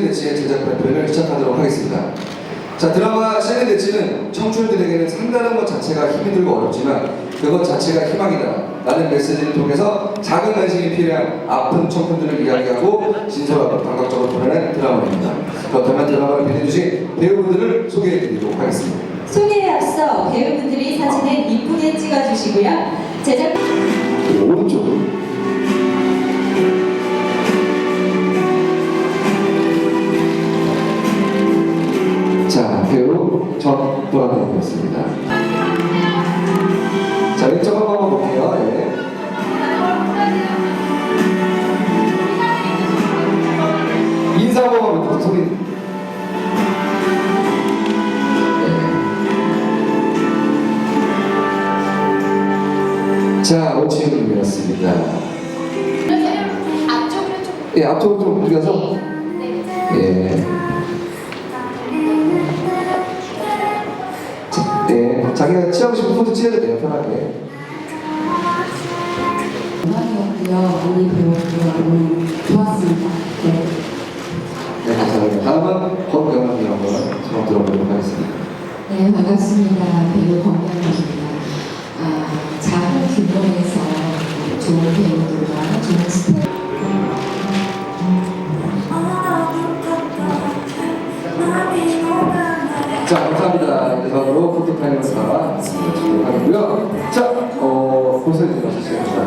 셰리데치의 제작 발표를 시작하도록 하겠습니다. 자 드라마 셰리데치는 청춘들에게는 산다는 것 자체가 힘이 들고 어렵지만 그것 자체가 희망이다 라는 메시지를 통해서 작은 관심이 필요한 아픈 청춘들을 이야기하고 진솔하고 감각적으로 표현한 드라마입니다. 그렇다면 드라마를 빛내주신 배우분들을 소개해드리도록 하겠습니다. 소개에 앞서 배우분들이 사진을 이쁘게 찍어주시고요. 제작 오른쪽으로 전도라님이었습니다 자 왼쪽 한번 한번 볼게요 예. 인사 한번 하면 소개 예. 자좀예 앞쪽으로 좀 옮겨서 예. 자기가 취하고 싶은 포즈 취해도 돼요, 편하게. 많이 배웠고요. 너무 좋았습니다. 네. 네, 감사합니다. 다음은 권경환님 한번 처음 들어보도록 하겠습니다. 네, 반갑습니다. 배우 권경입니다. 아, 작은 규모에서 좋은 배우들 じゃあ、ご清聴ま。